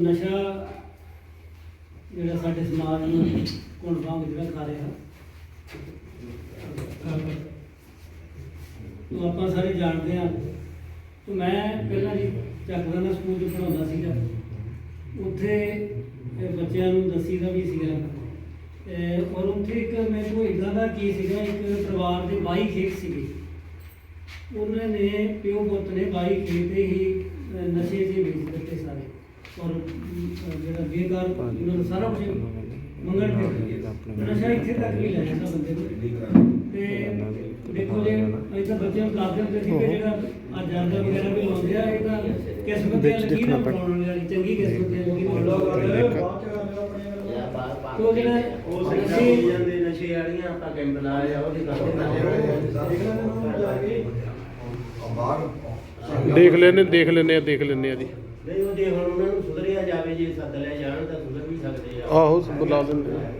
ਨਸ਼ਾ ਜਿਹੜਾ ਸਾਡੇ ਸਮਾਜ ਨੂੰ ਕੋਣ ਭਾਂਗ ਜਿਹੜਾ ਖਾ ਰਿਹਾ। ਉਹ ਆਪਾਂ ਸਾਰੇ ਜਾਣਦੇ ਹਾਂ। ਤੇ ਮੈਂ ਪਹਿਲਾਂ ਜੀ ਚੱਕਦਾਨਾ ਸਕੂਲ 'ਚ ਪੜਾਉਂਦਾ ਸੀਗਾ। ਉੱਥੇ ਬੱਚਿਆਂ ਨੂੰ ਦੱਸੀਦਾ ਵੀ ਸੀਗਾ। ਔਰ ਉੱਥੇ ਇੱਕ ਮੇਰੇ ਕੋਲ ਇਦਾਂ ਦਾ ਕੀ ਸੀਗਾ, ਇੱਕ ਪਰਿਵਾਰ ਦੇ ਬਾਈ ਖੇਤ ਸੀਗੇ। ਉਹਨਾਂ ਨੇ ਪਿਓ ਪੁੱਤ ਨੇ ਬਾਈ ਖੇਤ ਹੀ ਨਸ਼ੇ ਦੇ ਵੇਚ। ਔਰ ਅਮ, ਜਿਹੜਾ ਬੇਕਾਰ ਉਹਨਾਂ ਨੂੰ ਸਾਰਾ ਕੁਝ ਮੰਗਣ ਤੇ ਨਸ਼ਾ ਇੱਥੇ ਤੱਕ ਵੀ ਲੈ ਜਾਂਦਾ ਬੰਦੇ ਨੂੰ। ਤੇ ਦੇਖੋ ਜੇ ਅਸੀਂ ਤਾਂ ਬੱਚਿਆਂ ਨੂੰ ਦੱਸਦੇ ਹੁੰਦੇ ਸੀ ਕਿ ਜਿਹੜਾ ਆ ਜਾਂਦਾ ਵਗੈਰਾ ਵੀ ਲਾਉਂਦੇ ਆ ਇਹ ਤਾਂ ਕਿਸਮਤ ਦੇ ਲੱਗੀ ਨਾ ਬਣਾਉਣ ਵਾਲੀ ਚੰਗੀ ਕਿਸਮਤ ਦੇ ਲੱਗੀ ਤੋ ਜਿਹੜਾ ਉਹ ਸਹੀ ਅਸੀਂ ਜਾਂਦੇ ਨਸ਼ੇ ਵਾਲੀਆਂ ਆਪਾਂ ਕੈਂਪ ਲਾਏ ਆ ਉਹਦੀ ਗੱਲ ਦੇਖ ਲੈਨੇ ਦੇਖ ਲੈਨੇ ਆ ਦੇਖ ਲੈਨੇ ਆ ਜੀ। ਨਹੀਂ ਉਹ ਜੇ ਹੁਣ ਉਹਨਾਂ ਨੂੰ ਸੁਧਰਿਆ ਜਾਵੇ ਜੇ ਸੱਦ ਲਿਆ ਜਾਣ ਤਾਂ ਸੁਧਰ ਵੀ ਸਕਦੇ ਆ। ਆਹੋ ਬੁਲਾ ਲੈਂਦੇ ਆ।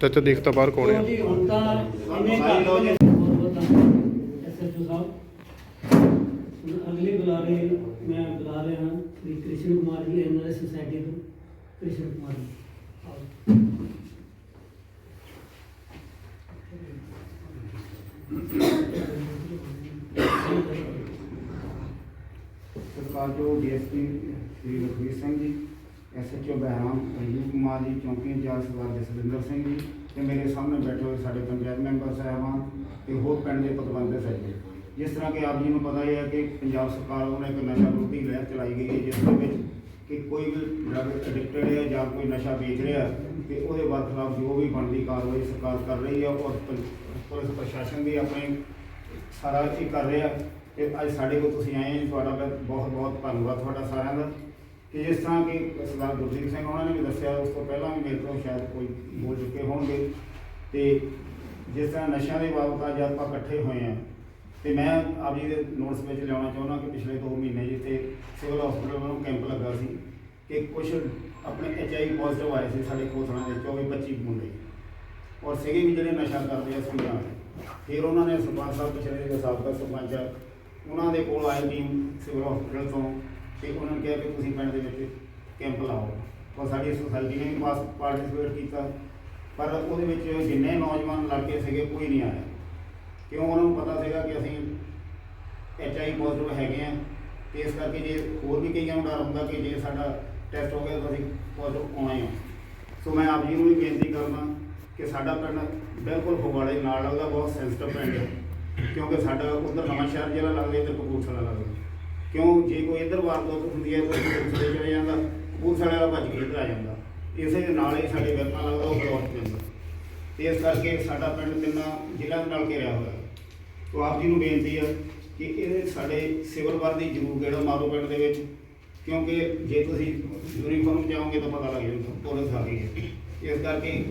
ਚਾਚਾ ਦੇਖ ਤਾਂ ਬਾਹਰ ਕੌਣ ਆ। ਜੀ ਹੁਣ ਤਾਂ ਇਹਨੇ ਕਰ ਲੋ ਜੀ ਐਸਐਚਓ ਸਾਹਿਬ। ਹੁਣ ਅਗਲੇ ਬੁਲਾਰੇ ਮੈਂ ਬੁਲਾ ਰਿਹਾ ਹਾਂ ਸ੍ਰੀ ਕ੍ਰਿਸ਼ਨ ਕੁਮਾਰ ਜੀ ਐਨਆਰਐਸ ਸੁਸਾਇਟੀ ਤੋਂ। ਕ੍ਰਿਸ਼ਨ ਕੁਮਾਰ ਜੀ ਆਓ। ਸਤਿਕਾਰਯੋਗ ਡੀਐਸਪੀ ਸ੍ਰੀ ਲਖਵੀਰ ਸਿੰਘ ਜੀ ਐਸਐਚਓ ਬਹਿਰਾਮ ਅਯੂਬ ਕੁਮਾਰ ਜੀ, ਚੌਂਕੀ ਇੰਚਾਰਜ ਸਰਦਾਰ ਜਸਵਿੰਦਰ ਸਿੰਘ ਜੀ ਤੇ ਮੇਰੇ ਸਾਹਮਣੇ ਬੈਠੇ ਹੋਏ ਸਾਡੇ ਪੰਚਾਇਤ ਮੈਂਬਰ ਸਾਹਿਬਾਨ ਤੇ ਹੋਰ ਪਿੰਡ ਦੇ ਪਤਵੰਤੇ ਸੱਜੇ ਜਿਸ ਤਰ੍ਹਾਂ ਕਿ ਆਪ ਜੀ ਨੂੰ ਪਤਾ ਹੀ ਹੈ ਕਿ ਪੰਜਾਬ ਸਰਕਾਰ ਵੱਲੋਂ ਇੱਕ ਨਸ਼ਾ ਵਿਰੋਧੀ ਲਹਿਰ ਚਲਾਈ ਗਈ ਹੈ, ਜਿਸ ਦੇ ਵਿੱਚ ਕਿ ਕੋਈ ਵੀ ਡਰਗ ਐਡਿਕਟਡ ਹੈ ਜਾਂ ਕੋਈ ਨਸ਼ਾ ਵੇਚ ਰਿਹਾ ਤੇ ਉਹਦੇ ਖਿਲਾਫ ਜੋ ਵੀ ਬਣਦੀ ਕਾਰਵਾਈ ਸਰਕਾਰ ਕਰ ਰਹੀ ਹੈ ਔਰ ਪੁਲਿਸ ਪ੍ਰਸ਼ਾਸਨ ਵੀ ਆਪਣੇ ਸਾਰਾ ਇਹ ਕਰ ਰਿਹਾ ਤੇ ਅੱਜ ਸਾਡੇ ਕੋਲ ਤੁਸੀਂ ਆਏ ਜੀ, ਤੁਹਾਡਾ ਬਹੁਤ ਬਹੁਤ ਧੰਨਵਾਦ ਤੁਹਾਡਾ ਸਾਰਿਆਂ ਦਾ। ਕਿ ਜਿਸ ਤਰ੍ਹਾਂ ਕਿ ਸਰਦਾਰ ਗੁਰਦੀਪ ਸਿੰਘ ਉਹਨਾਂ ਨੇ ਵੀ ਦੱਸਿਆ, ਉਸ ਤੋਂ ਪਹਿਲਾਂ ਵੀ ਮੇਰੇ ਤੋਂ ਸ਼ਾਇਦ ਕੋਈ ਬੋਲ ਚੁੱਕੇ ਹੋਣਗੇ। ਤੇ ਜਿਸ ਤਰ੍ਹਾਂ ਨਸ਼ਿਆਂ ਦੇ ਬਾਬਤ ਅੱਜ ਆਪਾਂ ਇਕੱਠੇ ਹੋਏ ਆ ਤੇ ਮੈਂ ਆਪ ਜੀ ਦੇ ਨੋਟਸ ਵਿੱਚ ਲਿਆਉਣਾ ਚਾਹੁੰਦਾ ਕਿ ਪਿਛਲੇ 2 ਮਹੀਨੇ ਜਿੱਥੇ ਸਿਵਲ ਹਸਪੀਟਲ ਵੱਲੋਂ ਕੈਂਪ ਲੱਗਾ ਸੀ, ਕਿ ਕੁਝ ਆਪਣੇ ਐਚਆਈਵੀ ਪੋਜ਼ਿਟਿਵ ਆਏ ਸੀ ਸਾਡੇ ਕੋਥਣਾ ਦੇ 24 25 ਮੁੰਡੇ। ਔਰ ਸੀਗੇ ਵੀ ਜਿਹੜੇ ਨਸ਼ਾ ਕਰਦੇ ਆ ਸੁਣਿਆ ਫਿਰ ਉਹਨਾਂ ਨੇ ਸਰਪੰਚ ਸਾਹਿਬ, ਪਿਛਲੇ ਦੇ ਸਾਬਕਾ ਸਰਪੰਚ ਉਹਨਾਂ ਦੇ ਕੋਲ ਆਈ ਟੀਮ ਸਿਵਲ ਹਸਪੀਟਲ ਤੋਂ ਤੇ ਉਹਨਾਂ ਨੇ ਕਿਹਾ ਕਿ ਤੁਸੀਂ ਪਿੰਡ ਦੇ ਵਿੱਚ ਕੈਂਪ ਲਾਓ। ਪਰ ਸਾਡੀ ਸੁਸਾਇਟੀ ਨੇ ਵੀ ਪਾਸ ਪਾਰਟਿਸਿਪੇਟ ਕੀਤਾ। ਪਰ ਉਹਦੇ ਵਿੱਚ ਜਿੰਨੇ ਨੌਜਵਾਨ ਲੜਕੇ ਸੀਗੇ, ਕੋਈ ਨਹੀਂ ਆਇਆ। ਕਿਉਂ ਉਹਨਾਂ ਨੂੰ ਪਤਾ ਸੀਗਾ ਕਿ ਅਸੀਂ ਐਚ ਆਈ ਪੋਜ਼ਿਟਿਵ ਹੈਗੇ ਆ। ਤੇ ਇਸ ਕਰਕੇ ਜੇ ਹੋਰ ਵੀ ਕਈਆਂ ਨੂੰ ਡਰ ਹੁੰਦਾ ਕਿ ਜੇ ਸਾਡਾ ਟੈਸਟ ਹੋ ਗਿਆ ਤਾਂ ਅਸੀਂ ਪੋਜ਼ਿਟਿਵ ਆਉਣਾ ਹੀ ਸੋ ਮੈਂ ਆਪ ਜੀ ਨੂੰ ਵੀ ਬੇਨਤੀ ਕਰਦਾ ਕਿ ਸਾਡਾ ਪਿੰਡ ਬਿਲਕੁਲ ਫਗਵਾੜੇ ਨਾਲ ਲੱਗਦਾ, ਬਹੁਤ ਸੈਂਸਿਟਿਵ ਪਿੰਡ ਹੈ ਕਿਉਂਕਿ ਸਾਡਾ ਉਧਰ ਨਵਾਂਸ਼ਹਿਰ ਜ਼ਿਲ੍ਹਾ ਲੱਗਦਾ, ਇੱਧਰ ਕਪੂਰਥਲਾ ਲੱਗਦਾ। ਕਿਉਂ? ਜੇ ਕੋਈ ਇੱਧਰ ਵਾਰਦਾਤ ਹੁੰਦੀ ਹੈ, ਤਾਂ ਕਪੂਰਥਲੇ ਚਲੇ ਜਾਂਦਾ, ਕਪੂਰਥਲੇ ਵਾਲਾ ਭੱਜ ਕੇ ਇੱਧਰ ਆ ਜਾਂਦਾ। ਇਸੇ ਦੇ ਨਾਲ ਹੀ ਸਾਡੇ ਵਰਤਾਂ ਲੱਗਦਾ ਉਹ ਬਲੌਰ ਪੈਂਦਾ ਤੇ ਇਸ ਕਰਕੇ ਸਾਡਾ ਪਿੰਡ ਤਿੰਨਾਂ ਜ਼ਿਲ੍ਹਿਆਂ ਨਾਲ ਘਿਰਿਆ ਹੋਇਆ। ਤੋ ਆਪ ਜੀ ਨੂੰ ਬੇਨਤੀ ਹੈ ਕਿ ਇਹ ਸਾਡੇ ਸਿਵਲ ਵਰ ਦੀ ਜ਼ਰੂਰ ਗੇੜਾ ਮਾਰੋ ਪਿੰਡ ਦੇ ਵਿੱਚ। ਕਿਉਂਕਿ ਜੇ ਤੁਸੀਂ ਯੂਨੀਫਾਰਮ ਜਾਓਗੇ ਤਾਂ ਪਤਾ ਲੱਗ ਜਾਊਗਾ, ਪੁਲਿਸ ਆ ਗਈ ਹੈ। ਇਸ ਕਰਕੇ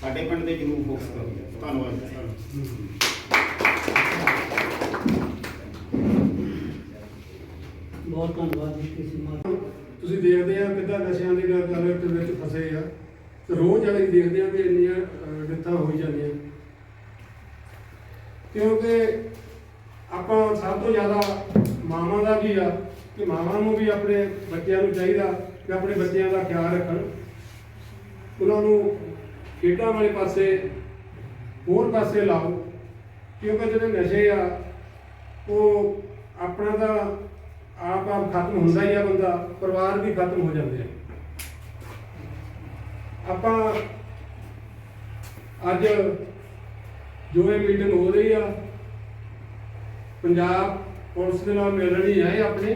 ਸਾਡੇ ਪਿੰਡ ਦੇ ਜ਼ਰੂਰ ਫੋਕਸ ਕਰੋ। ਧੰਨਵਾਦ ਜੀ। ਬਹੁਤ ਧੰਨਵਾਦ ਜੀ ਕ੍ਰਿਸ਼ਨ ਕੁਮਾਰ ਤੁਸੀਂ ਦੇਖਦੇ ਆ ਕਿੱਦਾਂ ਨਸ਼ਿਆਂ ਦੀ ਗੱਲ ਗੱਲ ਦੇ ਵਿੱਚ ਫਸੇ ਆ। ਤੇ ਰੋਜ਼ ਵਾਲੇ ਦੇਖਦੇ ਆ ਕਿ ਇੰਨੀਆਂ ਅਹ, ਹੋਈ ਜਾਂਦੀਆਂ। ਕਿਉਂਕਿ ਆਪਾਂ ਸਭ ਤੋਂ ਜ਼ਿਆਦਾ ਮਾਵਾਂ ਦਾ ਵੀ ਆ ਕਿ ਮਾਵਾਂ ਨੂੰ ਵੀ ਆਪਣੇ ਬੱਚਿਆਂ ਨੂੰ ਚਾਹੀਦਾ ਕਿ ਆਪਣੇ ਬੱਚਿਆਂ ਦਾ ਖਿਆਲ ਰੱਖਣ। ਉਹਨਾਂ ਨੂੰ ਖੇਡਾਂ ਵਾਲੇ ਪਾਸੇ ਹੋਰ ਪਾਸੇ ਲਾਓ। ਕਿਉਂਕਿ ਜਿਹੜੇ ਨਸ਼ੇ ਆ ਉਹ ਆਪਣਾ ਤਾਂ ਆਪ ਆਪ ਖਤਮ ਹੁੰਦਾ ਹੀ ਆ ਬੰਦਾ, ਪਰਿਵਾਰ ਵੀ ਖਤਮ ਹੋ ਜਾਂਦੇ ਆ। ਆਪਾਂ ਅੱਜ ਜੋ ਇਹ ਮੀਟਿੰਗ ਹੋ ਰਹੀ ਆ, ਪੰਜਾਬ ਪੁਲਿਸ ਦੇ ਨਾਲ ਮਿਲਣ ਹੀ ਆਏ ਆਪਣੇ,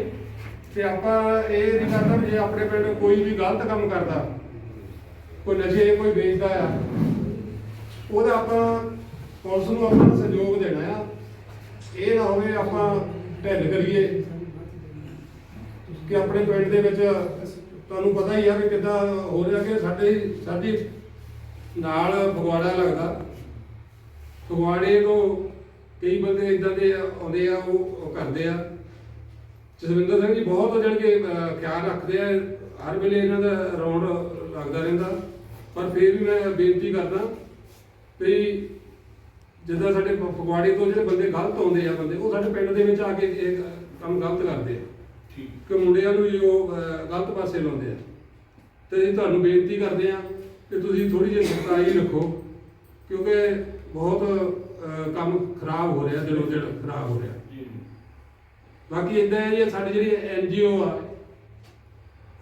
ਤੇ ਆਪਾਂ ਇਹ ਨਹੀਂ ਕਰਦਾ ਵੀ ਜੇ ਆਪਣੇ ਪਿੰਡ ਕੋਈ ਵੀ ਗਲਤ ਕੰਮ ਕਰਦਾ, ਕੋਈ ਨਸ਼ੇ, ਕੋਈ ਵੇਚਦਾ ਆ, ਉਹਦਾ ਆਪਾਂ ਪੁਲਿਸ ਨੂੰ ਆਪਣਾ ਸਹਿਯੋਗ ਦੇਣਾ ਆ। ਇਹ ਨਾ ਹੋਵੇ ਆਪਾਂ ਢਿੱਲ ਕਰੀਏ। ਕਿ ਆਪਣੇ ਪਿੰਡ ਦੇ ਵਿੱਚ ਤੁਹਾਨੂੰ ਪਤਾ ਹੀ ਆ ਵੀ ਕਿੱਦਾਂ ਹੋ ਰਿਹਾ ਕਿ ਸਾਡੇ ਸਾਡੀ ਨਾਲ ਫਗਵਾੜਾ ਲੱਗਦਾ। ਫਗਵਾੜੇ ਤੋਂ ਕਈ ਬੰਦੇ ਇਦਾਂ ਦੇ ਆਉਂਦੇ ਆ, ਉਹ ਕਰਦੇ ਆ। ਜਸਵਿੰਦਰ ਸਿੰਘ ਜੀ ਬਹੁਤ ਜਣ ਕੇ ਖਿਆਲ ਰੱਖਦੇ ਆ, ਹਰ ਵੇਲੇ ਇਹਨਾਂ ਦਾ ਰੌਂਡ ਲੱਗਦਾ ਰਹਿੰਦਾ। ਪਰ ਫਿਰ ਵੀ ਮੈਂ ਬੇਨਤੀ ਕਰਦਾ ਵੀ ਜਿੱਦਾਂ ਸਾਡੇ ਫਗਵਾੜੇ ਤੋਂ ਜਿਹੜੇ ਬੰਦੇ ਗਲਤ ਆਉਂਦੇ ਆ, ਬੰਦੇ, ਉਹ ਸਾਡੇ ਪਿੰਡ ਦੇ ਵਿੱਚ ਆ ਕੇ ਇਹ ਕੰਮ ਗਲਤ ਕਰਦੇ ਆ। ਕਿ ਮੁੰਡਿਆਂ ਨੂੰ ਵੀ ਉਹ ਅਹ, ਗਲਤ ਪਾਸੇ ਲਾਉਂਦੇ ਆ। ਤੇ ਅਸੀਂ ਤੁਹਾਨੂੰ ਬੇਨਤੀ ਕਰਦੇ ਆ ਕਿ ਤੁਸੀਂ ਥੋੜੀ ਜਿਹੀ ਸਖਤਾਈ ਰੱਖੋ ਕਿਉਂਕਿ ਬਹੁਤ ਕੰਮ ਖਰਾਬ ਹੋ ਰਿਹਾ ਦਿਨੋਂ ਦਿਨ ਖਰਾਬ ਹੋ ਰਿਹਾ। ਬਾਕੀ ਇਦਾਂ ਹੈ ਜੀ ਸਾਡੀ ਜਿਹੜੀ ਐਨ ਜੀ ਓ ਆ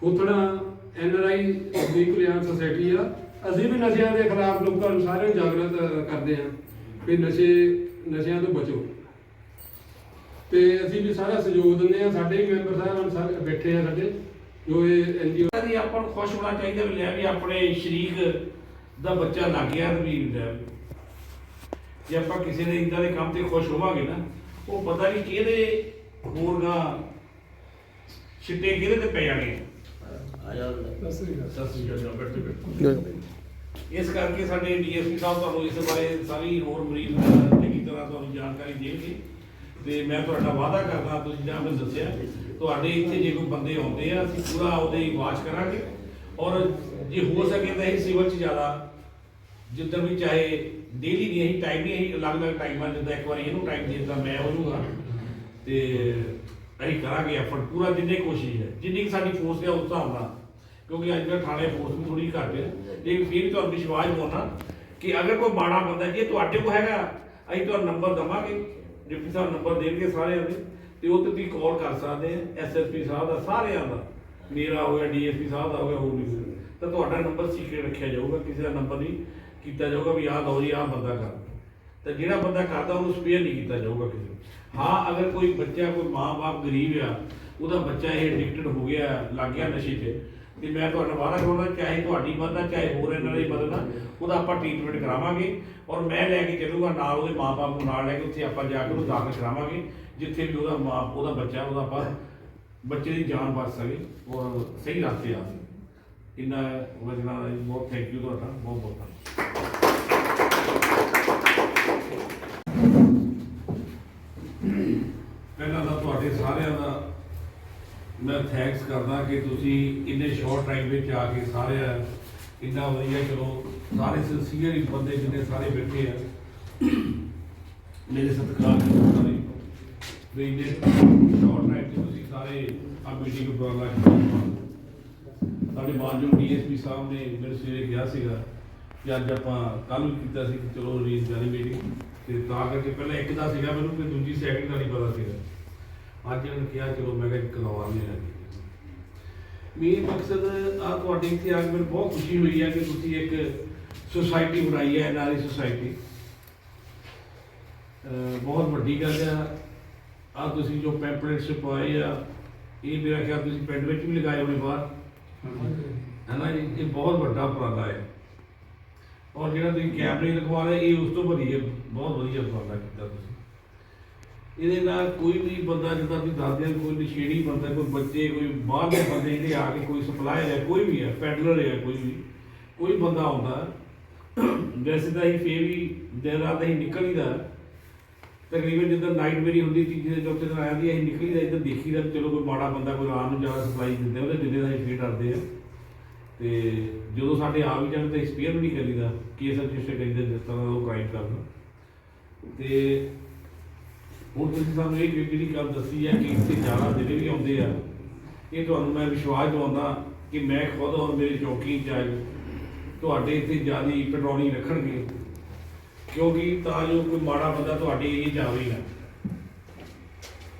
ਖੋਤੜਾ N R I the Kalyan society ਆ ਅਸੀਂ ਵੀ ਨਸ਼ਿਆਂ ਦੇ ਖਿਲਾਫ ਲੋਕਾਂ ਨੂੰ ਸਾਰਿਆਂ ਨੂੰ ਜਾਗਰਤ ਕਰਦੇ ਆ ਕਿ ਨਸ਼ੇ ਨਸ਼ਿਆਂ ਤੋਂ ਬਚੋ। ਤੇ ਅਸੀਂ ਵੀ ਸਾਰਾ ਸਹਿਯੋਗ ਦਿੰਦੇ ਆ ਸਾਡੇ ਵੀ ਮੈਂਬਰ ਸਾਹਿਬ ਸਾਰੇ ਬੈਠੇ ਆ ਸਾਡੇ ਜੋ ਇਹ ਐਨ ਜੀ ਦੀ ਆਪਾਂ ਨੂੰ ਖੁਸ਼ ਹੋਣਾ ਚਾਹੀਦਾ ਵੀ ਲੈ ਵੀ ਆਪਣੇ ਸ਼ਰੀਕ ਦਾ ਬੱਚਾ ਲੱਗ ਗਿਆ ਵੀ ਲੈ ਵੀ। ਜੇ ਆਪਾਂ ਕਿਸੇ ਦੇ ਇਦਾਂ ਦੇ ਕੰਮ ਤੇ ਖੁਸ਼ ਹੋਵਾਂਗੇ ਨਾ ਉਹ ਪਤਾ ਨਹੀਂ ਕਿਹਦੇ ਹੋਰਗਾ ਛਿੱਟੇ ਕਿਹਦੇ ਤੇ ਪੈ ਜਾਣੇ ਆ ਜਾ ਸਤਿ ਸ੍ਰੀ ਅਕਾਲ ਬੈਠੇ ਬੈਠੇ। ਇਸ ਕਰਕੇ ਸਾਡੇ ਡੀਐਸਪੀ ਸਾਹਿਬ ਤੁਹਾਨੂੰ ਇਸ ਬਾਰੇ ਸਾਰੀ ਹੋਰ ਮਰੀਜ਼ ਚੰਗੀ ਤਰ੍ਹਾਂ ਤੁਹਾਨੂੰ ਜਾਣਕਾਰੀ ਦੇਣਗੇ। ਤੇ ਮੈਂ ਤੁਹਾਡਾ ਵਾਅਦਾ ਕਰਦਾ, ਤੁਸੀਂ ਜਾਂ ਮੈਨੂੰ ਦੱਸਿਆ, ਤੁਹਾਡੇ ਇੱਥੇ ਜੇ ਕੋਈ ਬੰਦੇ ਆਉਂਦੇ ਆ, ਅਸੀਂ ਪੂਰਾ ਉਹਦੇ ਵਾਚ ਕਰਾਂਗੇ। ਔਰ ਜੇ ਹੋ ਸਕੇ ਤਾਂ ਇਹ ਸਿਵਲ ਚ ਜ਼ਿਆਦਾ ਜਿੱਦਾਂ ਵੀ ਚਾਹੇ ਡੇਲੀ ਨਹੀਂ, ਅਸੀਂ ਟਾਈਮ ਨਹੀਂ ਅਸੀਂ ਅਲੱਗ-ਅਲੱਗ ਟਾਈਮਾਂ ਜਿੱਦਾਂ ਇੱਕ ਵਾਰੀ ਇਹਨੂੰ ਟਾਈਮ ਦੇ ਦਿੱਤਾ, ਮੈਂ ਹੋ ਜਾਊਗਾ ਤੇ ਅਸੀਂ ਕਰਾਂਗੇ ਐਫਰਟ ਪੂਰਾ ਜਿੰਨੇ ਕੋਸ਼ਿਸ਼ ਹੈ, ਜਿੰਨੀ ਕੁ ਸਾਡੀ ਫੋਰਸ ਹੈ ਉਸ ਹਿਸਾਬ ਨਾਲ। ਕਿਉਂਕਿ ਅੱਜ ਕੱਲ੍ਹ ਥਾਣੇ ਫੋਰਸ ਵੀ ਥੋੜੀ ਘੱਟ ਹੈ। ਲੇਕਿਨ ਫਿਰ ਵੀ ਤੁਹਾਨੂੰ ਵਿਸ਼ਵਾਸ ਹੋਣਾ ਕਿ ਅਗਰ ਕੋਈ ਮਾੜਾ ਬੰਦਾ, ਜੇ ਤੁਹਾਡੇ ਕੋਲ ਹੈਗਾ, ਅਸੀਂ ਤੁਹਾਨੂੰ ਨੰਬਰ ਦਵਾਂਗੇ। ਡਿਪਟੀ ਸਾਹਿਬ ਨੰਬਰ ਦੇਣਗੇ ਸਾਰਿਆਂ ਦੇ, ਤੇ ਉਹ ਤੇ ਤੁਸੀਂ ਕਾਲ ਕਰ ਸਕਦੇ ਆ ਐਸਐਸਪੀ ਸਾਹਿਬ ਦਾ, ਸਾਰਿਆਂ ਦਾ। ਮੇਰਾ ਹੋ ਗਿਆ ਡੀਐਸਪੀ ਸਾਹਿਬ ਦਾ ਹੋ ਗਿਆ, ਹੋਰ ਵੀ ਤਾਂ ਤੁਹਾਡਾ ਨੰਬਰ ਸੀਕ੍ਰੇਟ ਰੱਖਿਆ ਜਾਊਗਾ, ਕਿਸੇ ਦਾ ਨੰਬਰ ਨਹੀਂ ਕੀਤਾ ਜਾਊਗਾ ਵੀ ਆਹ ਲਓ ਜੀ, ਆਹ ਬੰਦਾ ਕਰ। ਤਾਂ ਜਿਹੜਾ ਬੰਦਾ ਕਰਦਾ, ਉਹਨੂੰ ਸਪੇਅਰ ਨਹੀਂ ਕੀਤਾ ਜਾਊਗਾ ਕਿਸੇ ਨੂੰ। ਹਾਂ, ਅਗਰ ਕੋਈ ਬੱਚਾ, ਕੋਈ ਮਾਂ-ਬਾਪ ਗਰੀਬ ਆ ਉਹਦਾ ਬੱਚਾ ਇਹ ਐਡਿਕਟਡ ਹੋ ਗਿਆ, ਲੱਗ ਗਿਆ ਨਸ਼ੇ ਤੇ ਤੇ ਮੈਂ ਤੁਹਾਨੂੰ ਵਾਅਦਾ ਕਰਦਾ ਚਾਹੇ ਤੁਹਾਡੀ ਮਦਦ ਆ, ਚਾਹੇ ਹੋਰ ਇਹਨਾਂ ਦੀ ਮਦਦ ਆ, ਉਹਦਾ ਆਪਾਂ ਟ੍ਰੀਟਮੈਂਟ ਕਰਾਵਾਂਗੇ ਔਰ ਮੈਂ ਲੈ ਕੇ ਚੱਲੂਗਾ, ਨਾਲ ਉਹਦੇ ਮਾਪੇ ਨੂੰ ਨਾਲ ਲੈ ਕੇ ਉੱਥੇ ਆਪਾਂ ਜਾ ਕੇ ਉਹਨੂੰ ਦਾਖਲ ਕਰਾਵਾਂਗੇ, ਜਿੱਥੇ ਵੀ ਉਹਦਾ ਮਾਂ, ਉਹਦਾ ਬੱਚਾ, ਉਹਦਾ ਆਪਾਂ ਬੱਚੇ ਦੀ ਜਾਨ ਬਚ ਸਕੇ ਔਰ ਸਹੀ ਰਸਤੇ ਆ। ਸਕੇ ਇਹਨਾਂ ਇੰਨਾ ਵਜਨਾ ਬਹੁਤ ਥੈਂਕ ਯੂ ਤੁਹਾਡਾ ਬਹੁਤ ਬਹੁਤ ਧੰਨਵਾਦ ਪਹਿਲਾਂ ਤਾਂ ਤੁਹਾਡੇ ਸਾਰਿਆਂ ਦਾ ਮੈਂ ਥੈਂਕਸ ਕਰਦਾ ਕਿ ਤੁਸੀਂ ਇੰਨੇ ਸ਼ਾਰਟ ਟਾਈਮ ਵਿੱਚ ਆ ਕੇ ਸਾਰੇ ਇੰਨਾ ਵਧੀਆ ਚਲੋ, ਸਾਰੇ ਸਿੰਸੀਅਰ ਬੰਦੇ ਜਿੰਨੇ ਸਾਰੇ ਬੈਠੇ ਆ। ਮੇਰੇ ਸਤਿਕਾਰ ਦੇ ਸਾਰੇ, ਵੀ ਇੰਨੇ ਸ਼ਾਰਟ ਟਾਈਮ 'ਚ ਤੁਸੀਂ ਸਾਰੇ ਆ ਮੀਟਿੰਗ ਉਪਰਾਲਾ ਕੀਤਾ ਸਾਡੇ ਮਾਨਯੋਗ ਡੀਐਸਪੀ ਸਾਹਿਬ ਨੇ ਮੇਰੇ ਸਵੇਰੇ ਗਿਆ ਸੀਗਾ ਕਿ ਅੱਜ ਆਪਾਂ ਕੱਲ ਵੀ ਕੀਤਾ ਸੀ ਕਿ ਚਲੋ ਰਿਲੀਜ਼ ਜਾਣੀ ਮੀਟਿੰਗ ਤੇ ਤਾਂ ਕਰਕੇ ਪਹਿਲਾਂ ਇੱਕ ਦਾ ਸੀਗਾ ਮੈਨੂੰ ਕਿ ਦੂਜੀ ਸੈਕਿੰਡ ਦਾ ਨਹੀਂ ਪਤਾ ਸੀਗਾ। ਅੱਜ ਇਹਨਾਂ ਨੇ ਕਿਹਾ ਚਲੋ ਮੈਂ ਕਿਹਾ ਕਰਵਾਉਂਦੇ ਹਾਂ ਮੇਨ ਮਕਸਦ ਆ ਤੁਹਾਡੇ ਇੱਥੇ ਆ ਕੇ ਮੈਨੂੰ ਬਹੁਤ ਖੁਸ਼ੀ ਹੋਈ ਹੈ ਕਿ ਤੁਸੀਂ ਇੱਕ ਸੁਸਾਇਟੀ ਬਣਾਈ ਹੈ ਐਨਆਰਆਈ ਸੁਸਾਇਟੀ ਬਹੁਤ ਵੱਡੀ ਗੱਲ ਆ। ਆ ਤੁਸੀਂ ਜੋ ਪੈਂਪਲੇਟਸ ਪਾਏ ਆ, ਇਹ ਮੇਰਾ ਖਿਆਲ ਤੁਸੀਂ ਪਿੰਡ ਵਿੱਚ ਵੀ ਲਗਾਏ ਹੋਣੇ ਬਾਹਰ। ਹੈ ਨਾ ਜੀ? ਇਹ ਬਹੁਤ ਵੱਡਾ ਉਪਰਾਲਾ ਹੈ ਔਰ ਜਿਹੜਾ ਤੁਸੀਂ ਕੈਮਰੇ ਲਗਵਾ ਰਹੇ, ਇਹ ਉਸ ਤੋਂ ਵਧੀਆ, ਬਹੁਤ ਵਧੀਆ ਉਪਰਾਲਾ ਕੀਤਾ ਤੁਸੀਂ। ਇਹਦੇ ਨਾਲ ਕੋਈ ਵੀ ਬੰਦਾ ਜਿੱਦਾਂ ਤੁਸੀਂ ਦੱਸਦੇ ਕੋਈ ਨਸ਼ੇੜੀ ਬੰਦਾ, ਕੋਈ ਬੱਚੇ, ਕੋਈ ਬਾਹਰ ਦੇ ਬੰਦੇ ਜਿਹੜੇ ਆ ਕੇ ਕੋਈ ਸਪਲਾਇਰ ਹੈ ਕੋਈ ਵੀ ਹੈ ਪੈਡਲਰ ਹੈ ਕੋਈ ਵੀ, ਕੋਈ ਬੰਦਾ ਆਉਂਦਾ, ਵੈਸੇ ਤਾਂ ਅਸੀਂ ਫੇਰ ਵੀ ਦਿਨ ਰਾਤ ਅਸੀਂ ਨਿਕਲੀਦਾ ਤਕਰੀਬਨ ਜਦੋਂ ਨਾਈਟ ਮੇਰੀ ਹੁੰਦੀ ਸੀ ਜਿਹਦੇ ਚੌਥੇ ਦਿਨ ਆਇਆ ਦੀ ਅਸੀਂ ਨਿਕਲੀਦਾ ਇੱਧਰ ਦੇਖੀਦਾ ਵੀ ਚਲੋ ਕੋਈ ਮਾੜਾ ਬੰਦਾ ਕੋਈ ਰਾਤ ਨੂੰ ਜ਼ਿਆਦਾ ਸਪਲਾਈ ਦਿੰਦੇ, ਉਹਦੇ ਦਿਨੇ ਦਾ ਅਸੀਂ ਫੇਰ ਡਰਦੇ ਆ। ਤੇ ਜਦੋਂ ਸਾਡੇ ਆ ਵੀ ਜਾਣ ਤਾਂ ਐਕਸਪੀਅਰ ਵੀ ਨਹੀਂ ਕਰੀਦਾ, ਕੇਸ ਰਜਿਸਟਰ ਕਰੀਦਾ, ਜਿਸ ਤਰ੍ਹਾਂ ਉਹ ਕ੍ਰਾਈਮ ਕਰਨਾ। ਤੇ ਹੁਣ ਤੁਸੀਂ ਸਾਨੂੰ ਇਹ ਜਿਹੜੀ ਗੱਲ ਦੱਸੀ ਹੈ ਕਿ ਇੱਥੇ ਜ਼ਿਆਦਾ ਜਿਹੜੇ ਵੀ ਆਉਂਦੇ ਆ, ਇਹ ਤੁਹਾਨੂੰ ਮੈਂ ਵਿਸ਼ਵਾਸ ਦਿਵਾਉਂਦਾ ਕਿ ਮੈਂ ਖੁਦ ਔਰ ਮੇਰੇ ਚੌਕੀ ਇੰਚਾਰਜ ਤੁਹਾਡੇ ਇੱਥੇ ਜਿਆਦੀ ਪੈਟਰੋਲਿੰਗ ਰੱਖਣਗੇ, ਕਿਉਂਕਿ ਤਾਂ ਜੋ ਕੋਈ ਮਾੜਾ ਬੰਦਾ ਤੁਹਾਡੇ ਏਰੀਏ 'ਚ ਨਾ।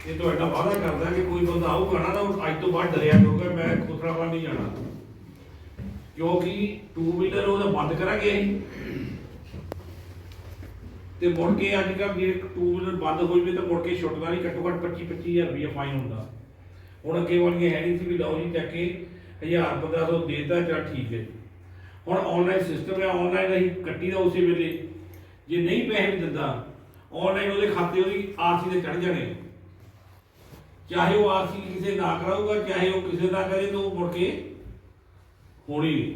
ਇਹ ਤੁਹਾਡਾ ਵਾਅਦਾ ਕਰਦਾ ਕਿ ਕੋਈ ਬੰਦਾ ਆਊਗਾ ਨਾ, ਤਾਂ ਅੱਜ ਤੋਂ ਬਾਅਦ ਡਰਿਆ ਕਿਉਂਕਿ ਮੈਂ ਖੁਸਰਾਵਾਂ ਨਹੀਂ ਜਾਣਾ। ਕਿਉਂਕਿ ਟੂ ਵੀਲਰ ਉਹਦਾ ਬੰਦ ਕਰਾਂਗੇ ਅਸੀਂ। ਤੇ ਮੁੜ ਕੇ ਅੱਜ ਕੱਲ੍ਹ ਜੇ ਟੂ ਵੀਲਰ ਬੰਦ ਹੋ ਜਵੇ ਤਾਂ ਮੁੜ ਕੇ ਛੁੱਟਦਾ ਨਹੀਂ, ਘੱਟੋ ਘੱਟ 25 25000 ਰੁਪਏ ਫਾਈਨ ਹੁੰਦਾ। ਹੁਣ ਅੱਗੇ ਵਾਲੀਆਂ ਹੈ ਨਹੀਂ ਸੀ ਵੀ ਲਓ ਜੀ ਚੱਕ ਕੇ 1000 1500 ਦੇਤਾ ਚਾ ਠੀਕ ਹੈ। ਹੁਣ ਆਨਲਾਈਨ ਸਿਸਟਮ ਹੈ ਆਨਲਾਈਨ ਅਸੀਂ ਕੱਟੀ ਦਾ ਉਸੇ ਵੇਲੇ। ਜੇ ਨਹੀਂ ਪੈਸੇ ਵੀ ਦਿੰਦਾ ਆਨਲਾਈਨ ਉਹਦੇ ਖਾਤੇ ਉਹਦੀ ਆਰਸੀ ਦੇ ਚੜ ਜਾਣੇ। ਚਾਹੇ ਉਹ ਆਰਸੀ ਕਿਸੇ ਨਾ ਕਰਾਊਗਾ, ਚਾਹੇ ਉਹ ਕਿਸੇ ਦਾ ਕਰੇ ਤਾਂ ਉਹ ਮੁੜ ਕੇ ਹੋਣੀ ਨਹੀਂ।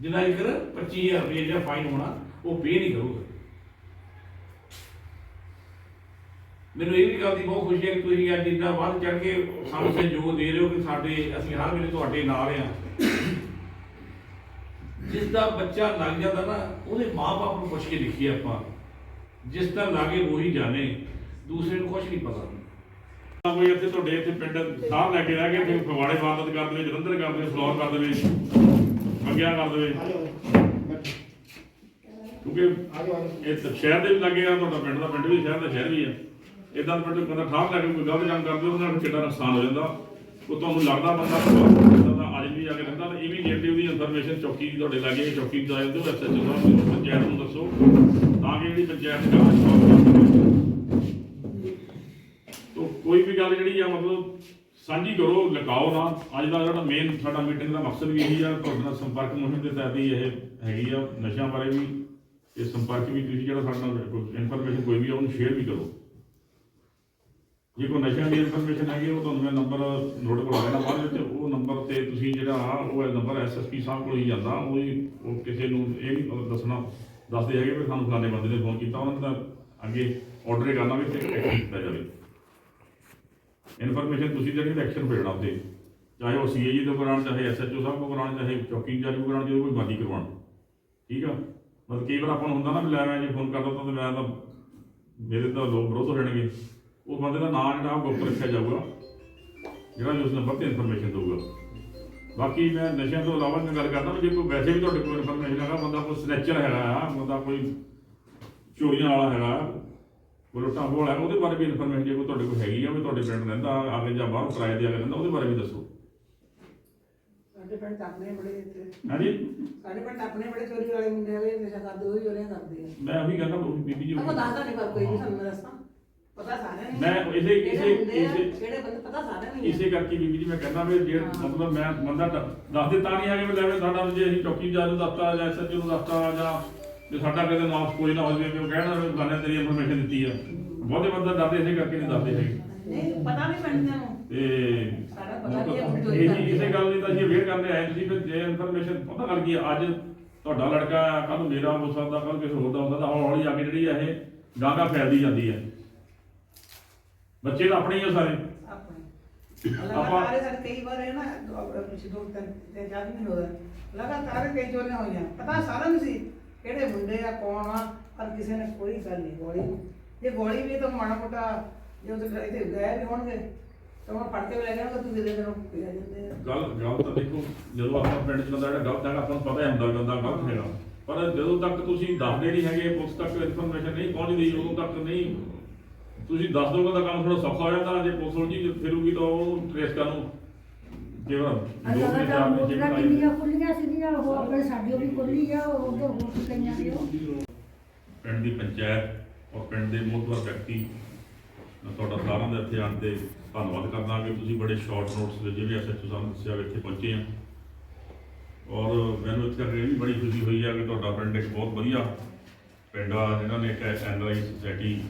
ਜਿੰਨਾ ਚਿਰ 25000 ਰੁਪਏ ਜਿਹੜਾ ਫਾਈਨ ਹੋਣਾ, ਉਹ ਪੇ ਨਹੀਂ ਕਰੂਗਾ। ਮੈਨੂੰ ਇਹ ਵੀ ਗੱਲ ਦੀ ਬਹੁਤ ਖੁਸ਼ੀ ਹੈ ਕਿ ਤੁਸੀਂ ਅੱਜ ਇੰਨਾ ਵੱਧ ਚੜ ਕੇ ਸਾਨੂੰ ਸਹਿਯੋਗ ਦੇ ਰਹੇ ਹੋ ਕਿ ਸਾਡੇ ਅਸੀਂ ਹਰ ਵੇਲੇ ਤੁਹਾਡੇ ਨਾਲ ਆ ਜਿਸ ਦਾ ਬੱਚਾ ਲੱਗ ਜਾਂਦਾ ਨਾ ਉਹਦੇ ਮਾਪੇ ਨੂੰ ਪੁੱਛ ਕੇ ਲਿਖੀ ਆਪਾਂ। ਜਿਸ ਦਾ ਲਾਗੇ ਉਹੀ ਜਾਣੇ ਦੂਸਰੇ ਨੂੰ ਕੁਝ ਨਹੀਂ ਪਤਾ। ਕੋਈ ਇੱਥੇ ਤੁਹਾਡੇ ਇੱਥੇ ਪਿੰਡ ਸਾਹ ਲੈ ਕੇ ਰਹਿ ਗਏ ਤੇ ਫਗਵਾੜੇ ਵਾਰਦਾਤ ਕਰ ਦੇਵੇ ਜਲੰਧਰ ਕਰ ਦੇਵੇ ਫਲੋਰ ਕਰ ਦੇਵੇ ਮੰਗਿਆ ਕਰ ਦੇਵੇ। ਕਿਉਂਕਿ ਇਹ ਸ਼ਹਿਰ ਦੇ ਵੀ ਲੱਗੇ ਆ ਤੁਹਾਡਾ ਪਿੰਡ ਦਾ ਪਿੰਡ ਵੀ ਸ਼ਹਿਰ ਦਾ ਸ਼ਹਿਰ ਵੀ ਆ। ਇਦਾਂ ਪਿੰਡ ਬੰਦਾ ਠਾਹ ਲੈ ਕੇ ਕੋਈ ਗਲਤ ਕੰਮ ਕਰਦੇ ਉਹਨਾਂ ਨੂੰ ਕਿੰਨਾ ਨੁਕਸਾਨ ਹੋ ਜਾਂਦਾ। ਉਹ ਤੁਹਾਨੂੰ ਲੱਗਦਾ ਬੰਦਾ ਇਦਾਂ ਅੱਜ ਵੀ ਆ ਕੇ ਰਹਿੰਦਾ ਤਾਂ ਇਮੀਡੀਏਟਲੀ ਉਹਦੀ ਇਨਫੋਰਮੇਸ਼ਨ ਚੌਕੀ ਤੁਹਾਡੇ ਲਾਗੇ ਚੌਕੀ ਜਾ ਜਾਂਦੇ ਉਹ ਐਸਐਚਓ ਸਾਹਿਬ ਨੂੰ ਪੰਚਾਇਤ ਨੂੰ ਦੱਸੋ। ਤਾਂ ਕਿ ਜਿਹੜੀ ਪੰਚਾਇਤ ਦਾ ਤੋ ਕੋਈ ਵੀ ਗੱਲ ਜਿਹੜੀ ਆ, ਮਤਲਬ ਸਾਂਝੀ ਕਰੋ, ਲਗਾਓ ਨਾ। ਅੱਜ ਦਾ ਜਿਹੜਾ ਮੇਨ ਸਾਡਾ ਮੀਟਿੰਗ ਦਾ ਮਕਸਦ ਵੀ ਇਹੀ ਆ, ਤੁਹਾਡੇ ਨਾਲ ਸੰਪਰਕ ਮੁਹਿੰਮ ਦੇ ਤਹਿਤ ਹੀ ਇਹ ਹੈਗੀ ਆ, ਨਸ਼ਿਆਂ ਬਾਰੇ ਵੀ। ਇਹ ਸੰਪਰਕ ਵੀ ਤੁਸੀਂ ਜਿਹੜਾ ਸਾਡੇ ਨਾਲ ਇਨਫੋਰਮੇਸ਼ਨ ਕੋਈ ਵੀ ਆ, ਉਹਨੂੰ ਸ਼ੇਅਰ ਵੀ ਕਰੋ। ਜੇ ਕੋਈ ਨਸ਼ਿਆਂ ਦੀ ਇਨਫੋਰਮੇਸ਼ਨ ਹੈਗੀ, ਉਹ ਤੁਹਾਨੂੰ ਮੈਂ ਨੰਬਰ ਨੋਟ ਕਰਵਾ ਦੇਣਾ ਬਾਅਦ ਵਿੱਚ। ਉਹ ਨੰਬਰ ਤੇ ਤੁਸੀਂ ਜਿਹੜਾ ਉਹ ਨੰਬਰ ਐਸਐਸਪੀ ਸਾਹਿਬ ਕੋਲ ਹੀ ਜਾਂਦਾ। ਉਹ ਹੀ, ਉਹ ਕਿਸੇ ਨੂੰ ਇਹ ਨਹੀਂ ਮਤਲਬ ਦੱਸਣਾ, ਦੱਸਦੇ ਹੈਗੇ ਵੀ ਸਾਨੂੰ ਫਲਾਣੇ ਬੰਦੇ ਨੇ ਫੋਨ ਕੀਤਾ। ਉਹਨਾਂ ਦਾ ਅੱਗੇ ਆਰਡਰ ਕਰਨਾ ਵੀ ਤੇ ਐਕਸ਼ਨ ਕੀਤਾ ਜਾਵੇ। ਇਨਫੋਰਮੇਸ਼ਨ ਤੁਸੀਂ ਜਿਹੜੀ ਐਕਸ਼ਨ ਭੇਜਣਾ ਉੱਤੇ। ਚਾਹੇ ਉਹ ਸੀਏਜੀ ਤੋਂ ਕਰਾਉਣ, ਚਾਹੇ ਐਸਐਚਓ ਸਾਹਿਬ ਕੋਲ ਕਰਾਉਣ, ਚਾਹੇ ਚੌਕੀ ਇੰਚਾਰਜ ਤੋਂ ਕਰਾਉਣ ਜਦੋਂ ਕੋਈ ਮਰਜ਼ੀ ਕਰਵਾਉਣ। ਠੀਕ ਆ? ਮਤਲਬ ਕਈ ਵਾਰ ਆਪਾਂ ਨੂੰ ਹੁੰਦਾ ਨਾ ਵੀ ਲੈ ਮੈਂ ਜੇ ਫੋਨ ਕਰਦਾ ਤਾਂ ਮੈਂ ਤਾਂ, ਮੇਰੇ ਤਾਂ ਲੋਕ ਵਿਰੋਧ ਹੋ ਜਾਣਗੇ। ਉਹ ਬੰਦੇ ਦਾ ਨਾਮ ਜਿਹੜਾ ਉਹ ਗੁਪਤ ਰੱਖਿਆ ਜਾਊਗਾ ਜਿਹੜਾ ਵੀ ਉਸ ਨੰਬਰ ਤੇ ਇਨਫੋਰਮੇਸ਼ਨ ਦਊਗਾ। ਬਾਕੀ ਮੈਂ ਨਸ਼ਿਆਂ ਤੋਂ ਇਲਾਵਾ ਮੈਂ ਗੱਲ ਕਰਦਾ ਵੀ ਜੇ ਕੋਈ ਵੈਸੇ ਵੀ ਤੁਹਾਡੇ ਕੋਲ ਇਨਫੋਰਮੇਸ਼ਨ ਹੈਗਾ ਬੰਦਾ ਕੋਈ ਸਨੈਚਰ ਹੈਗਾ ਆ ਬੰਦਾ ਕੋਈ ਚੋਰੀਆਂ ਵਾਲਾ ਹੈਗਾ ਕੋਈ ਲੁੱਟਾਂ ਖੋਹ ਹੈ ਉਹਦੇ ਬਾਰੇ ਵੀ ਇਨਫੋਰਮੇਸ਼ਨ ਜੇ ਕੋਈ ਤੁਹਾਡੇ ਕੋਲ ਹੈਗੀ ਆ ਵੀ ਤੁਹਾਡੇ ਪਿੰਡ ਰਹਿੰਦਾ ਆਗੇ ਜਾਂ ਬਾਹਰੋਂ ਕਿਰਾਏ ਦੇ ਆ ਕੇ ਰਹਿੰਦਾ ਉਹਦੇ ਬਾਰੇ ਵੀ ਦੱਸੋ। ਸਾਡੇ ਪਿੰਡ ਆਪਣੇ ਬੜੇ ਇੱਥੇ। ਹਾਂਜੀ? ਸਾਡੇ ਪਿੰਡ ਆਪਣੇ ਬੜੇ ਚੋਰੀ ਵਾਲੇ ਮੁੰਡੇ ਵਾਲੇ ਨਸ਼ਾ ਕਰਦੇ ਉਹ ਚੋਰੀਆਂ ਕਰਦੇ ਆ। ਮੈਂ ਉਹੀ ਕਹਿੰਦਾ ਉਹ ਬੀਬੀ ਜੀ ਆਪਾਂ ਦੱਸਦਾ ਨਹੀਂ ਪਰ ਕੋਈ ਨਹੀਂ ਸਾਨੂੰ ਦੱਸਾਂ। ਪਤਾ ਸਾਰਿਆਂ ਨੂੰ ਮੈਂ ਇਸੇ- ਕਿਹੜੇ ਇਸੇ- ਮੁੰਡੇ ਆ, ਇਸੇ- ਕਿਹੜੇ ਬੰਦੇ ਪਤਾ ਸਾਰਿਆਂ ਨੂੰ ਹੀ ਆ। ਇਸੇ ਕਰਕੇ ਬੀਬੀ ਜੀ ਮੈਂ ਕਹਿੰਦਾ ਵੀ ਜੇ ਹਾਂ। ਮਤਲਬ ਮੈਂ ਬੰਦਾ ਦ- ਦੱਸ ਦਿੱਤਾ ਨਹੀਂ ਆ ਕਿ ਵੀ ਲੈ ਵੀ ਸਾਡਾ ਵੀ ਜੇ ਅਸੀਂ ਚੌਕੀ ਜਾ ਨੂੰ ਦੱਸਤਾ ਜਾਂ ਐਸਐਚਓ ਨੂੰ ਦੱਸਤਾ ਜਾਂ ਜੇ ਸਾਡਾ ਕਦੇ ਨਾਮ ਕੋਈ ਨਾ ਹੋ ਜਾਵੇ ਵੀ ਉਹ ਕਹਿਣਾ ਵੀ ਫਲਾਣੇ ਤੇਰੀ ਇਨਫੋਰਮੇਸ਼ਨ ਦਿੱਤੀ ਆ ਬਹੁਤੇ ਬੰਦਾ ਡਰਦੇ ਇਸੇ ਕਰਕੇ ਨਹੀਂ ਦੱਸਦੇ ਹੈਗੇ ਨਹੀਂ ਪਤਾ ਨਹੀਂ ਪਿੰਡ ਨੂੰ ਤੇ ਸਾਰਾ ਪਤਾ ਨਹੀਂ ਹੈ ਚੋਰੀ ਇਹ ਕਰਦੇ ਜੀ ਇਸੇ ਆ। ਗੱਲ ਲਈ ਤਾਂ ਅਸੀਂ ਅਵੇਅਰ ਕਰਨੇ ਆਏ ਤੁਸੀਂ ਫਿਰ ਜੇ ਇਨਫੋਰਮੇਸ਼ਨ ਪਤਾ ਲੱਗ ਗਈ ਅੱਜ ਤੁਹਾਡਾ ਲੜਕਾ ਕੱਲ ਮੇਰਾ ਹੋ ਸਕਦਾ ਕੱਲ ਕਿਸੇ ਹੋਰ ਦਾ ਹੋ ਸਕਦਾ ਹੌਲੀ ਹੌਲੀ ਆ ਕੇ ਜਿਹੜੀ ਇਹ ਗਾਗਾ ਫੈਲਦੀ ਜਾਂਦੀ ਹੈ ਬੱਚੇ ਤਾਂ ਆਪਣੇ ਹੀ ਆ ਸਾਰੇ। ਆਪਣੇ। ਲਗਾਤਾਰ ਸਾਡੇ ਕਈ ਵਾਰ ਹੈ ਨਾ ਪਿਛੇ ਦੋ ਤਿੰਨ ਤਿੰਨ ਚਾਰ ਮਹੀਨੇ ਹੋ ਗਏ ਲਗਾਤਾਰ ਕਈ ਚੋਰੀਆਂ ਹੋਈਆਂ। ਪਤਾ ਸਾਰਿਆਂ ਨੂੰ ਸੀ ਕਿਹੜੇ ਮੁੰਡੇ ਆ ਕੌਣ ਆ ਪਰ ਕਿਸੇ ਨੇ ਕੋਈ ਗੱਲ ਨਹੀਂ ਗੋਲੀ ਜੇ ਗੋਲੀ ਵੀ ਤਾਂ ਮਾੜਾ ਮੋਟਾ ਜੇ ਉਹ ਇੱਥੇ ਗਏ ਵੀ ਹੋਣਗੇ ਤਾਂ ਉਹ ਫੜ ਕੇ ਵੀ ਲੈ ਜਾਣਗੇ ਤੁਸੀਂ ਦੇ ਦੇਣੋ ਪੀ ਜਾਂਦੇ ਆ। ਗੱਲ ਗੱਲ ਤਾਂ ਦੇਖੋ ਜਦੋਂ ਆਪਾਂ ਪਿੰਡ ਚ ਬੰਦਾ ਜਿਹੜਾ ਗਲਤ ਹੈਗਾ ਆਪਾਂ ਨੂੰ ਪਤਾ ਹੀ ਹੁੰਦਾ ਵੀ ਬੰਦਾ ਗਲਤ ਹੈਗਾ। ਪਰ ਜਦੋਂ ਤੱਕ ਤੁਸੀਂ ਦੱਸਦੇ ਨਹੀਂ ਹੈਗੇ ਪੁਲਿਸ ਤੱਕ ਇਨਫੋਰਮੇਸ਼ਨ ਨਹੀਂ ਪਹੁੰਚਦੀ ਉਦੋਂ ਤੱਕ ਨਹੀਂ ਤੁਸੀਂ ਦੱਸ ਦੋਗੇ ਤਾਂ ਕੰਮ ਥੋੜਾ ਸੌਖਾ ਹੋ ਜਾਂਦਾ ਜੇ ਪੁਲਿਸ ਉਲਝੀ ਫਿਰੂਗੀ ਤਾਂ ਉਹ ਟ੍ਰੇਸ ਕਰਨ ਨੂੰ। ਮੋਟਰਾਂ ਜਿਹੜੇ ਕਿੰਨੀਆਂ ਖੁੱਲੀਆਂ ਸੀਗੀਆਂ ਉਹ ਆਪਣੇ ਸਾਡੀਆਂ ਵੀ ਖੁੱਲੀ ਆ ਉਹ ਉਧਰ ਕਈਆਂ ਦੀ ਉਹ। ਪਿੰਡ ਦੀ ਪੰਚਾਇਤ ਔਰ ਪਿੰਡ ਦੇ ਮੁਖਬਰ ਵਿਅਕਤੀ ਮੈਂ ਤੁਹਾਡਾ ਸਾਰਿਆਂ ਦਾ ਇੱਥੇ ਆਉਣ ਤੇ ਧੰਨਵਾਦ ਕਰਦਾ ਕਿ ਤੁਸੀਂ ਬੜੇ ਸ਼ਾਰਟ ਨੋਟਸ ਦੇ ਜਿਵੇਂ ਐਸਐਚਓ ਸਾਹਿਬ ਨੇ ਦੱਸਿਆ ਵੀ ਇੱਥੇ ਪਹੁੰਚੇ ਆ। ਔਰ ਮੈਨੂੰ ਇੱਥੇ ਕਰਕੇ ਇਹ ਵੀ ਬੜੀ ਖੁਸ਼ੀ ਹੋਈ ਆ ਕਿ ਤੁਹਾਡਾ ਪਿੰਡ ਇੱਕ ਬਹੁਤ ਵਧੀਆ ਪਿੰਡ ਆ ਇਹਨਾਂ ਨੇ ਇੱਕ ਐਨਆਰਆਈ ਸੁਸਾਇਟੀ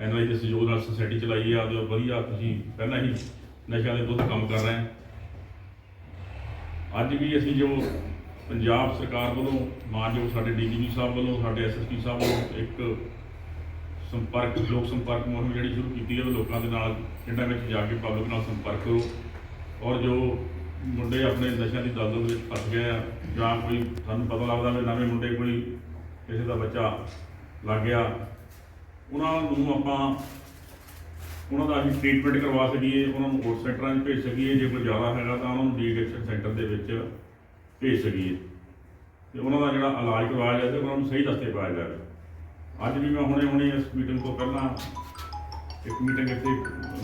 ਐਨਆਰਆਈ ਦੇ ਸਹਿਯੋਗ ਨਾਲ ਸੋਸਾਇਟੀ ਚਲਾਈ ਆ ਜੋ ਵਧੀਆ ਤੁਸੀਂ ਪਹਿਲਾਂ ਹੀ ਨਸ਼ਿਆਂ ਦੇ ਵਿਰੁੱਧ ਕੰਮ ਕਰ ਰਹੇ ਅੱਜ ਵੀ ਅਸੀਂ ਜੋ ਪੰਜਾਬ ਸਰਕਾਰ ਵੱਲੋਂ, ਮਾਨਯੋਗ ਸਾਡੇ ਡੀਜੀਪੀ ਸਾਹਿਬ ਵੱਲੋਂ, ਸਾਡੇ ਐਸਐਸਪੀ ਸਾਹਿਬ ਵੱਲੋਂ ਇੱਕ ਸੰਪਰਕ, ਲੋਕ ਸੰਪਰਕ ਮੁਹਿੰਮ ਜਿਹੜੀ ਸ਼ੁਰੂ ਕੀਤੀ ਹੈ ਉਹ ਲੋਕਾਂ ਦੇ ਨਾਲ, ਪਿੰਡਾਂ ਵਿੱਚ ਜਾ ਕੇ ਪਬਲਿਕ ਨਾਲ ਸੰਪਰਕ ਕਰੋ। ਔਰ ਜੋ ਮੁੰਡੇ ਆਪਣੇ ਨਸ਼ਿਆਂ ਦੀ ਦਲਦਲ ਵਿੱਚ ਫਸ ਗਏ ਆ, ਜਾਂ ਕੋਈ ਸਾਨੂੰ ਪਤਾ ਲੱਗਦਾ ਵੀ ਨਵੇਂ ਮੁੰਡੇ ਕੋਈ ਕਿਸੇ ਦਾ ਬੱਚਾ ਲੱਗ ਗਿਆ ਉਹਨਾਂ ਨੂੰ ਆਪਾਂ, ਉਹਨਾਂ ਦਾ ਅਸੀਂ ਟ੍ਰੀਟਮੈਂਟ ਕਰਵਾ ਸਕੀਏ, ਉਹਨਾਂ ਨੂੰ ਹੋਰ ਸੈਂਟਰਾਂ 'ਚ ਭੇਜ ਸਕੀਏ, ਜੇ ਕੋਈ ਜ਼ਿਆਦਾ ਹੈਗਾ ਤਾਂ ਉਹਨਾਂ ਨੂੰ ਡੀਐਡਿਕਸ਼ਨ ਸੈਂਟਰ ਦੇ ਵਿੱਚ ਭੇਜ ਸਕੀਏ। ਤੇ ਉਹਨਾਂ ਦਾ ਜਿਹੜਾ ਇਲਾਜ ਕਰਵਾਇਆ ਜਾਵੇ ਤੇ ਉਹਨਾਂ ਨੂੰ ਸਹੀ ਰਸਤੇ ਪਾਇਆ ਜਾਵੇ। ਅੱਜ ਵੀ ਮੈਂ ਹੁਣੇ ਹੁਣੇ ਇਸ ਮੀਟਿੰਗ ਤੋਂ ਪਹਿਲਾਂ ਇੱਕ ਮੀਟਿੰਗ ਇੱਥੇ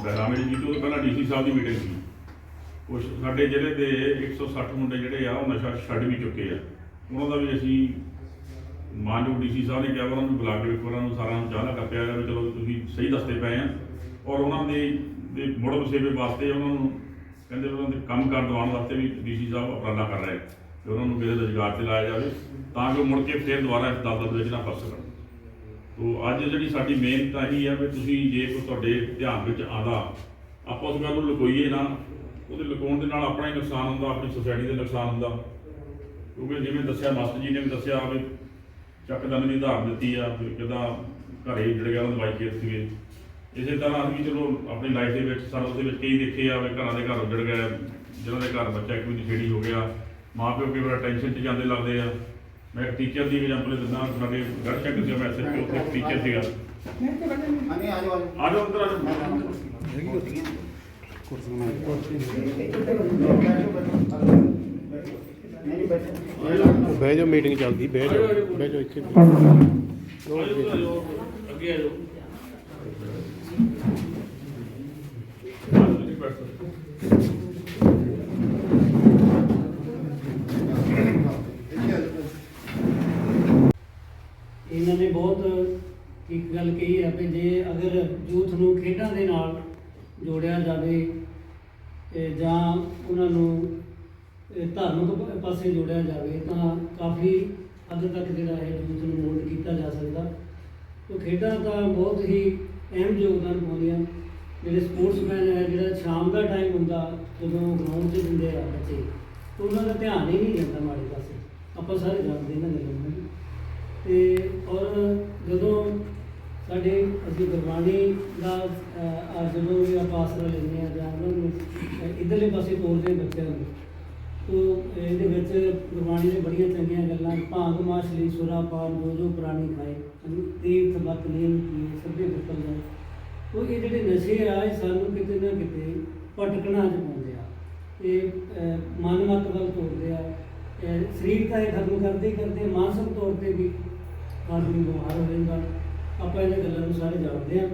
ਬਹਿਰਾਮੇ ਦੀ ਕੀਤੀ, ਉਹ ਤੋਂ ਪਹਿਲਾਂ ਡੀਸੀ ਸਾਹਿਬ ਦੀ ਮੀਟਿੰਗ ਸੀ। ਕੁਛ ਸਾਡੇ ਜ਼ਿਲ੍ਹੇ ਦੇ 160 ਮੁੰਡੇ ਜਿਹੜੇ ਆ, ਉਹ ਨਸ਼ਾ ਛੱਡ ਵੀ ਚੁੱਕੇ ਆ। ਉਹਨਾਂ ਦਾ ਵੀ ਅਸੀਂ ਮਾਨਯੋਗ ਡੀਸੀ ਸਾਹਿਬ ਨੇ ਕਿਹਾ ਉਹਨਾਂ ਨੂੰ ਬੁਲਾ ਕੇ ਵੇਖੋ, ਉਹਨਾਂ ਨੂੰ ਸਾਰਿਆਂ ਨੂੰ ਚਾਹ ਨਾ ਕੱਪਿਆ ਵੀ ਚਲੋ ਤੁਸੀਂ ਸਹੀ ਦੱਸਦੇ ਪਏ ਆ। ਔਰ ਉਹਨਾਂ ਦੇ ਦੇ ਮੁੜ ਵਸੇਬੇ ਵਾਸਤੇ ਉਹਨਾਂ ਨੂੰ ਕਹਿੰਦੇ ਉਹਨਾਂ ਦੇ ਕੰਮ ਕਰ ਦਿਵਾਉਣ ਵਾਸਤੇ ਵੀ ਡੀਸੀ ਸਾਹਿਬ ਉਪਰਾਲਾ ਕਰ ਰਹੇ ਕਿ ਉਹਨਾਂ ਨੂੰ ਕਿਸੇ ਰੁਜ਼ਗਾਰ ਤੇ ਲਾਇਆ ਜਾਵੇ ਤਾਂ ਕਿ ਉਹ ਮੁੜ ਕੇ ਫੇਰ ਦੁਬਾਰਾ ਇਸ ਦਲਦਲ ਵਿੱਚ ਨਾ ਫਸ ਸਕਣ। ਤੋ ਅੱਜ ਜਿਹੜੀ ਸਾਡੀ ਮਿਹਨਤ ਤਾਂ ਇਹੀ ਹੈ ਵੀ ਤੁਸੀਂ ਜੇ ਕੋਈ ਤੁਹਾਡੇ ਧਿਆਨ ਵਿੱਚ ਆਉਂਦਾ, ਆਪਾਂ ਉਸ ਗੱਲ ਨੂੰ ਲੁਕੋਈਏ ਨਾ, ਉਹਦੇ ਲੁਕਾਉਣ ਦੇ ਨਾਲ ਆਪਣਾ ਹੀ ਨੁਕਸਾਨ ਹੁੰਦਾ, ਆਪਣੀ ਸੋਸਾਇਟੀ ਦਾ ਨੁਕਸਾਨ ਹੁੰਦਾ। ਕਿਉਂਕਿ ਜਿਵੇਂ ਦੱਸਿਆ ਮਾਸਟਰ ਜੀ ਨੇ ਵੀ ਦੱਸਿਆ ਵੀ ਚੱਕਦਨ ਦੀ ਉਦਾਹਰਨ ਦਿੱਤੀ ਆ ਵੀ ਕਿਦਾਂ ਘਰੇ ਜੜ ਗਿਆ ਉਹਨਾਂ ਦਵਾਈ ਕੇਸ ਸੀਗੇ। ਇਸੇ ਤਰ੍ਹਾਂ ਅਸੀਂ ਚਲੋ ਆਪਣੀ ਲਾਈਫ ਦੇ ਵਿੱਚ ਸਰਵਿਸ ਦੇ ਵਿੱਚ ਕਈ ਦੇਖੇ ਆ ਵੀ ਘਰਾਂ ਦੇ ਘਰ ਉੱਜੜ ਗਏ ਜਿਹਨਾਂ ਦੇ ਘਰ ਬੱਚਾ ਕੋਈ ਨਸ਼ੇੜੀ ਹੋ ਗਿਆ ਮਾਂ ਪਿਓ ਕਈ ਵਾਰ ਟੈਨਸ਼ਨ 'ਚ ਜਾਂਦੇ ਲੱਗਦੇ ਆ। ਮੈਂ ਇੱਕ ਟੀਚਰ ਦੀ ਐਗਜ਼ਾਮਪਲ ਦਿੰਦਾ ਸਾਡੇ ਗੜ ਸ਼ੰਕਰ ਸੀ ਮੈਂ ਐਸਐਚਓ ਉੱਥੇ ਟੀਚਰ ਸੀਗਾ। ਹਾਂਜੀ ਆ ਜਾਓ ਆ ਜਾਓ। ਆ ਜਾਓ ਅੰਦਰ ਆ ਜਾਓ ਮੈਂ ਜਾਣਾ ਕੁਰਸੀਆਂ ਕੁਰਸੀਆਂ ਮੈਂ ਨਹੀਂ ਬੈਠੋ ਬਹਿ ਜਾਓ ਮੀਟਿੰਗ ਚੱਲਦੀ, ਬਹਿ ਜਾਓ ਬਹਿ ਜਾਓ ਇੱਥੇ। ਅੱਗੇ ਆ ਜਾਓ ਇਹਨਾਂ ਨੇ ਬਹੁਤ ਇੱਕ ਗੱਲ ਕਹੀ ਹੈ ਕਿ ਜੇ ਅਗਰ ਯੂਥ ਨੂੰ ਖੇਡਾਂ ਦੇ ਨਾਲ ਜੋੜਿਆ ਜਾਵੇ ਜਾਂ ਉਹਨਾਂ ਨੂੰ ਇਹ ਧਾਰਮਿਕ ਪਾਸੇ ਜੋੜਿਆ ਜਾਵੇ ਤਾਂ ਕਾਫੀ ਹੱਦ ਤੱਕ ਜਿਹੜਾ ਹੈ ਯੂਥ ਨੂੰ ਮੋਲਡ ਕੀਤਾ ਜਾ ਸਕਦਾ। ਤੋ ਖੇਡਾਂ ਤਾਂ ਬਹੁਤ ਹੀ ਅਹਿਮ ਯੋਗਦਾਨ ਪਾਉਂਦੀਆਂ। ਜਿਹੜੇ ਸਪੋਰਟਸਮੈਨ ਹੈ ਜਿਹੜਾ ਸ਼ਾਮ ਦਾ ਟਾਈਮ ਹੁੰਦਾ ਜਦੋਂ ਗਰਾਊਂਡ 'ਚ ਹੁੰਦੇ ਆ ਬੱਚੇ ਉਹਨਾਂ ਦਾ ਧਿਆਨ ਹੀ ਨਹੀਂ ਜਾਂਦਾ ਮਾੜੇ ਪਾਸੇ। ਆਪਾਂ ਸਾਰੇ ਜਾਣਦੇ ਇਹਨਾਂ ਗੱਲਾਂ ਨੂੰ। ਤੇ ਔਰ ਜਦੋਂ ਸਾਡੇ ਅਸੀਂ ਗੁਰਬਾਣੀ ਦਾ ਜਦੋਂ ਵੀ ਆਪਾਂ ਆਸਰਾ ਲੈਂਦੇ ਆ ਜਾਂ ਉਹਨਾਂ ਨੂੰ ਅਹ, ਇੱਧਰਲੇ ਪਾਸੇ ਤੋਰਦੇ ਹਾਂ ਬੱਚਿਆਂ ਨੂੰ ਤੋ ਇਹਦੇ ਵਿੱਚ ਗੁਰਬਾਣੀ ਦੇ ਬੜੀਆਂ ਚੰਗੀਆਂ ਗੱਲਾਂ, ਭਾਂਗ ਮਾਛਲੀ ਸੁਰਾ ਪਾਨ ਜੋ ਜੋ ਪ੍ਰਾਣੀ ਖਾਏ ਤੀਰਥ ਮਤ ਲੀਨ ਕੀ, ਸਭੇ ਵਿਕਲ ਜਾਏ। ਤੋ ਇਹ ਜਿਹੜੇ ਨਸ਼ੇ ਆ, ਇਹ ਸਾਨੂੰ ਕਿਤੇ ਨਾ ਕਿਤੇ ਭਟਕਣਾ ਚ ਪਾਉਂਦੇ ਆ। ਇਹ ਮਨ ਮਤ ਵੱਲ ਤੋੜਦੇ ਆ। ਸਰੀਰ ਤਾਂ ਇਹ ਖਤਮ ਕਰਦੇ ਹੀ ਕਰਦੇ ਮਾਨਸਿਕ ਤੌਰ ਤੇ ਵੀ ਆਦਮੀ ਬਿਮਾਰ ਹੋ ਜਾਂਦਾ। ਆਪਾਂ ਇਹਨਾਂ ਗੱਲਾਂ ਨੂੰ ਸਾਰੇ ਜਾਣਦੇ ਆ।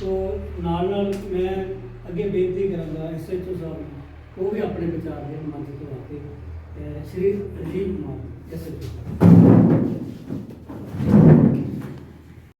ਤੋ ਨਾਲ ਨਾਲ ਮੈਂ ਅੱਗੇ ਬੇਨਤੀ ਕਰਾਂਗਾ ਐਸਐਚਓ ਸਾਹਿਬ ਉਹ ਵੀ ਆਪਣੇ ਵਿਚਾਰ ਦੇ ਮੰਚ ਤੋਂ ਆ ਕੇ ਸ਼੍ਰੀ ਰਜੀਵ ਕੁਮਾਰ ਐਸਐਚਓ